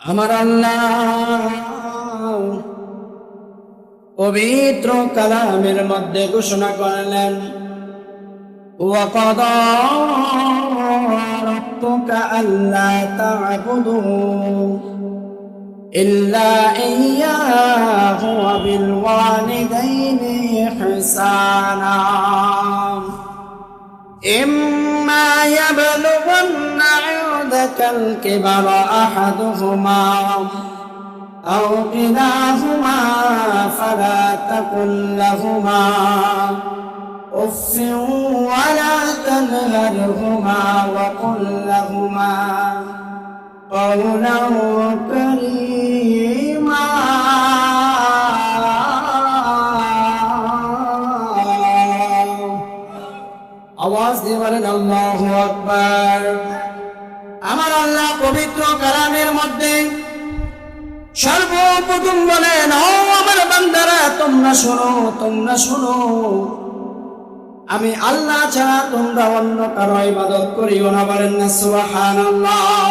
আমার আল্লাহ পবিত্র কালামের মধ্যে ঘোষণা করলেন وقضى ربك ألا تعبدوا إلا إياه وبالوالدين إحسانا إما يبلغن عندك الكبر أحدهما أو كلاهما فلا تقل لهما أف ولا تنهرهما وقل لهما قولا كريما. الله أكبر الله أكبر আমার আল্লাহ পবিত্র কালামের মধ্যে সর্বপ্রথম বলেন, ও আমার বান্দারা, তোমরা শোনো তোমরা শোনো। আমি আল্লাহ ছাড়া তোমরা অন্য কারও ইবাদত করিও না বলেন না, সুবহানাল্লাহ।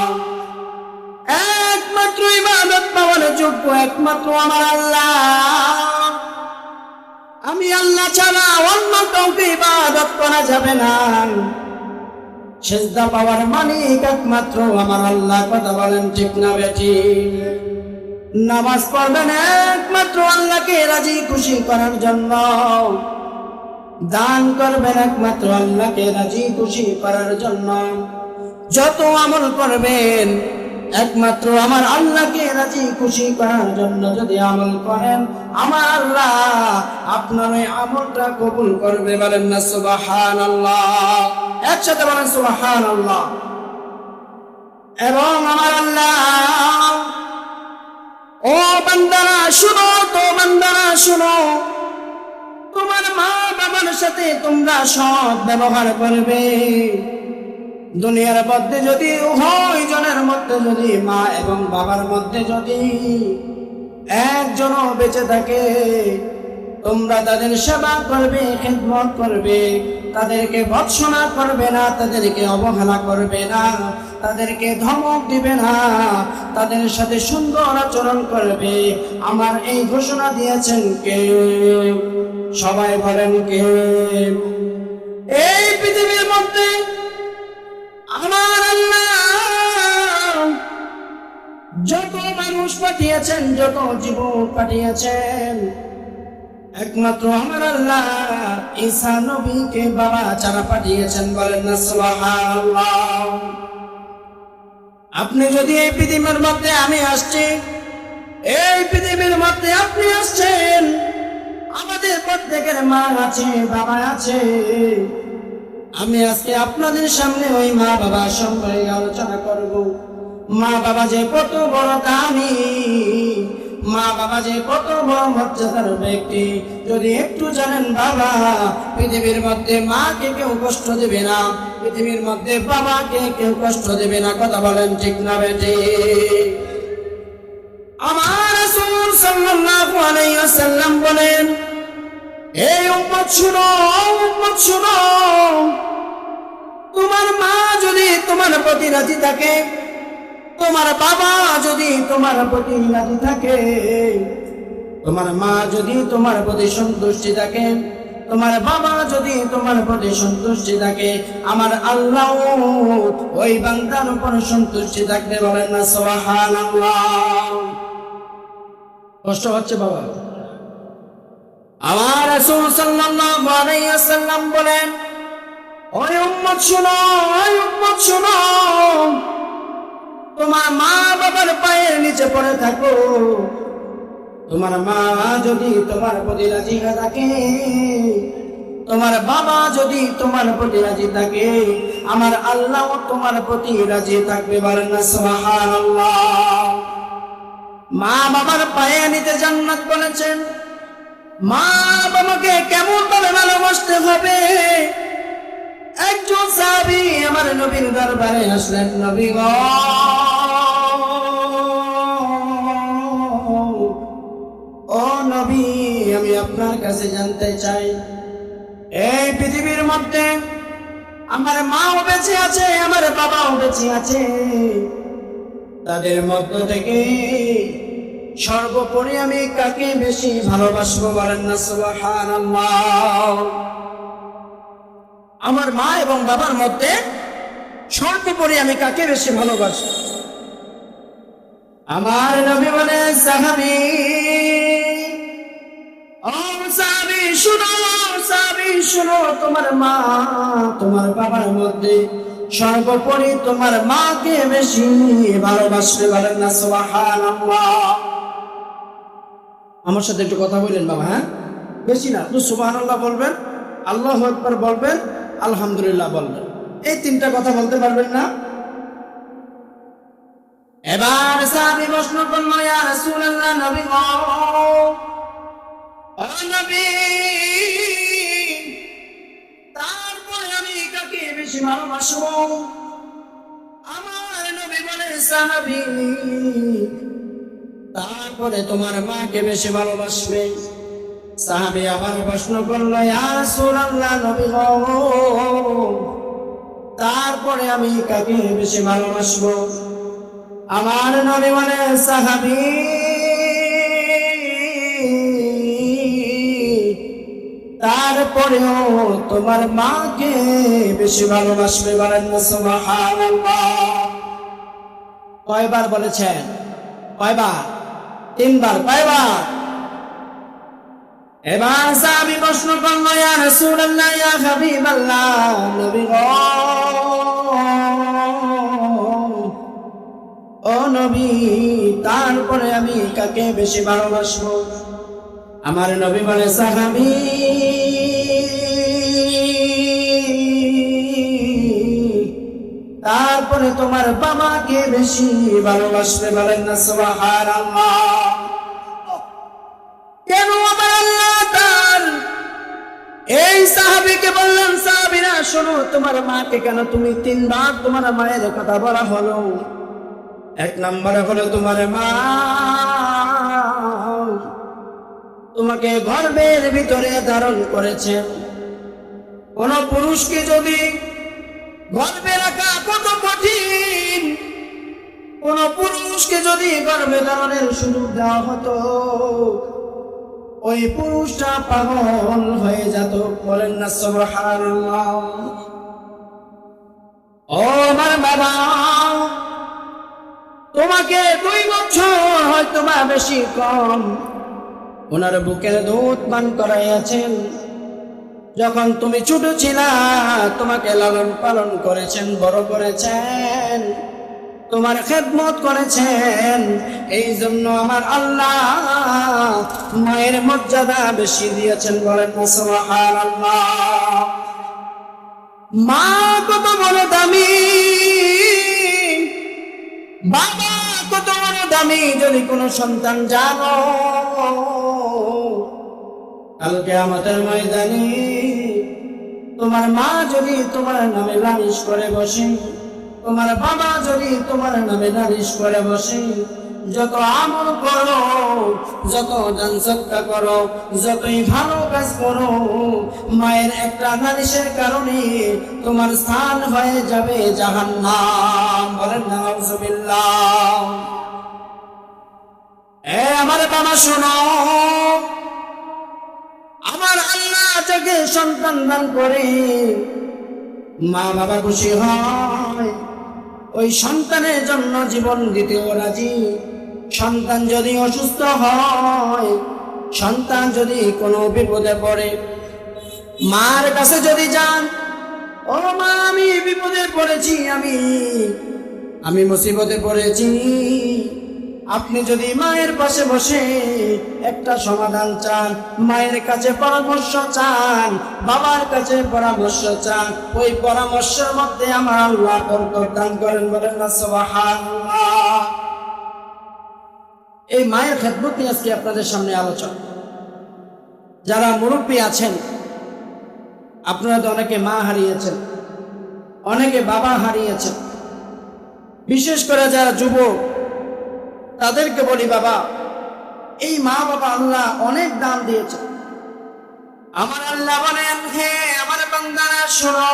একমাত্র ইবাদত পাওয়ার যোগ্য একমাত্র আমার আল্লাহ। আমি আল্লাহ ছাড়া অন্য কাউকে ইবাদত করা যাবে না। সেজদা পাওয়ার মালিক একমাত্র আমার আল্লাহ, কথা বলেন ঠিক না বেটি নামাজ পড়বেন একমাত্র আল্লাহকে রাজি খুশি করার জন্য। দান করবেন একমাত্র আল্লাহকে রাজি খুশি করার জন্য। যত আমল করবেন একমাত্র আমার আল্লাহকে রাজি খুশি করার জন্য যদি আমল করেন, আমার আল্লাহ আপনার ওই আমলটা কবুল করবে বলেন না সুবাহান আল্লাহ একসাথে বলেন সুবাহান আল্লাহ এবং আমার আল্লাহ, ও বান্দারা, শুনো তো বান্দারা, শুনো। তোমার মা বাবার সাথে তোমরা সৎ ব্যবহার করবে। দুনিয়ার মধ্যে যদি উভয় জনের মধ্যে যদি মা এবং বাবার মধ্যে যদি একজনও বেঁচে থাকে, তোমরা তাদের সেবা করবে, খেদমত করবে, তাদেরকে ভৎসনা করবে না, তাদেরকে অবহেলা করবে না, তাদেরকে ধমক দিবে না, তাদের সাথে সুন্দর আচরণ করবে। আমার এই ঘোষণা দিয়েছেন কে? সবাই বলেন কে? এই পৃথিবীর মধ্যে যত মানুষ পাঠিয়েছেন, যত জীবন পাঠিয়েছেন, একমাত্র আমার আল্লাহ ঈসা নবীকে বাবা চারা পাঠিয়েছেন বলেন না আপনি যদি এই পৃথিবীর মধ্যে আমি আসছি, এই পৃথিবীর মধ্যে আপনি আসছেন, আমাদের প্রত্যেকের মা আছে, বাবা আছে। আমি আজকে আপনাদের সামনে ওই মা বাবা সম্পর্কে আলোচনা করব। মা বাবা যে কত বড় দামি মা বাবা যে কত বড় মর্যাদার ব্যক্তি। যদি একটু জানেন বাবা, পৃথিবীর মধ্যে মাকে কেউ কষ্ট দেবে না, পৃথিবীর মধ্যে বাবাকে কেউ কষ্ট দেবে না, কথা বলেন ঠিক না বেটে আমার রাসূল সাল্লাল্লাহু আলাইহি ওয়াসাল্লাম বলেন, এই উম্মত শুনো উম্মত শুনো। তোমার মা যদি তোমার প্রতি রাজি থাকে তোমার বাবা যদি তোমার প্রতি রাজি থাকে, তোমার মা যদি তোমার প্রতি সন্তুষ্টি থাকে, তোমার বাবা যদি তোমার প্রতি সন্তুষ্টি থাকে, আমার আল্লাহ ওই বান্দার উপর সন্তুষ্টি থাকবে বলেন না, সুবহানাল্লাহ। কষ্ট হচ্ছে বাবা। আমার রাসূল বলেন, ওই উম্মত শুনো, ওই উম্মত শুনো। তোমার মা বাবার পায়ের নিচে পড়ে থাকো। তোমার মা যদি তোমার প্রতি রাজি থাকে, তোমার বাবা যদি তোমার প্রতি রাজি থাকে, আমার আল্লাহ তোমার প্রতি রাজি থাকবে মা বাবার পায়ে নিতে জান্নাত বলেছেন। মা বাবাকে কেমন ভাবে ভালোবাসতে হবে? একজন সাহাবী আমার নবীর দরবারে আসলেন, নবী গো, ও নবী, আমি আপনার কাছে জানতে চাই। এই পৃথিবীর মধ্যে আমার মাও বেঁচে আছে, আমার বাবাও বেঁচে আছে। তাদের মধ্য থেকে সর্বোপরি আমি কাকে বেশি ভালোবাসবো বলেন না, সুবহানাল্লাহ। আমার মা এবং বাবার মধ্যে সর্বোপরি আমি কাকে বেশি ভালোবাসি? আমার নবী বলে সাহাবি, ও সাহাবি, শুনো সাহাবি, শুনো, তোমার মা তোমার বাবার মধ্যে সর্বোপরি তোমার মাকে বেশি ভালোবাসবে বলেন না, সুবহানাল্লাহ। আমার সাথে একটু কথা বললেন বাবা হ্যাঁ? বেশি না তো সুবহানাল্লাহ বলবেন, আল্লাহ আকবার বলবেন আলহামদুলিল্লাহ বলবেন এই তিনটা কথা বলতে পারবেন না? এবার সাহাবি প্রশ্ন করল, ইয়া নবী গো নবী, তারপরে আমি কাকে বেশি ভালোবাসবো? আমার নবী বলে, সাহাবি, তারপরে তোমার মাকে বেশি ভালোবাসবে। সাহাবি আবার প্রশ্ন করল, ইয়া রাসূলুল্লাহ, নবী তারপরে আমি কাকে বেশি ভালোবাসবো? আমার নবী বলে, সাহাবি, তারপরেও তোমার মাকে বেশি ভালোবাসবে বলেন কয়বার বলেছেন? কয়বার? তিনবার? কয়বার? এবার সাহাবি প্রশ্ন করল, ইয়া রাসূলুল্লাহ, ইয়া হাবিবাল্লাহ, নবী গো। ও নবী, তারপরে আমি কাকে বেশি ভালোবাসবো? আমার নবী বলে, সাহাবি, তারপরে তোমার বাবাকে বেশি ভালোবাসবে বলেন না, সুবহানাল্লাহ। সাহাবিকে বললেন সাহাবিরা, শোনো, তোমার মাকে কেন তুমি তিনবার তোমার মায়ের কথা বলা হলো? এক নম্বরে হলো তোমার মা তোমাকে গর্বের ভিতরে ধারণ করেছে। কোন পুরুষকে যদি গর্বে রাখা কত কঠিন, কোন পুরুষকে যদি গর্বে ধারণের সুযোগ দেওয়া হতো ওই পুরুষটা পাগল হয়ে যেত। বলেন না, সুবহানাল্লাহ। ও আমার বাবা, তোমাকে দুই বছর হয়তো বা বেশি কম। ওনার বুকের দুধ পান করাইয়াছেন। যখন তুমি ছোট ছিলা, তোমাকে লালন পালন করেছেন, বড় করেছেন। তোমার খেদমত করেছেন। এই জন্য আমার আল্লাহ মায়ের মর্যাদা বেশি দিয়েছেন বলেন মা কত বড় দামি, বাবা কত বড় দামি, যদি কোনো সন্তান জানো। কালকে আমাদের ময়দানে তোমার মা যদি তোমার নামে লালিশ করে বসে তোমার বাবা যদি তোমার নামে নালিশ করে বসে, যত আমল করো, যত দান করো, যতই ভালো কাজ করো, মায়ের একটা নালিশের কারণে তোমার স্থান হয়ে যাবে জাহান্নাম। বলেন আমার বাবা, শোনো। আমার আল্লাহ যাকে সন্তান দান করে মা বাবা খুশি হয়। ওই সন্তানের জন্য জীবন দিতেও রাজি। সন্তান যদি অসুস্থ হয়, সন্তান যদি কোনো বিপদে পড়ে, মার কাছে যদি যান, ও মা, আমি বিপদে পড়েছি, আমি আমি মুসিবতে পড়েছি। আপনি যদি মায়ের পাশে বসে একটা সমাধান চান, মায়ের কাছে পরামর্শ চান, বাবার কাছে পরামর্শ চান, ওই পরামর্শের মধ্যে আমার আল্লাহ দান করেন বলেন না, সুবহানাল্লাহ। এই মায়ের খেদমত আজকে আপনাদের সামনে আলোচনা। যারা মুরব্বী আছেন, আপনারা তো অনেকে মা হারিয়েছেন, অনেকে বাবা হারিয়েছেন। বিশেষ করে যারা যুবক তাদেরকে বলি, বাবা, এই মা বাবা আল্লাহ অনেক দান দিয়েছে। আমার আল্লাহ বলেন, হে আমার বান্দারা, শোনো।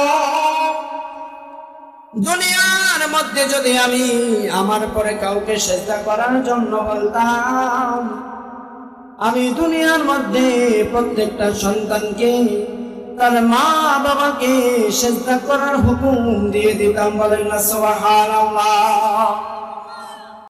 দুনিয়ার মধ্যে যদি আমি আমার পরে কাউকে সেজদা করার জন্য বলতাম, আমি দুনিয়ার মধ্যে প্রত্যেকটা সন্তানকে, তার মা বাবাকে সেজদা করার হুকুম দিয়ে দিতাম। বলেন না, সুবহানাল্লাহ।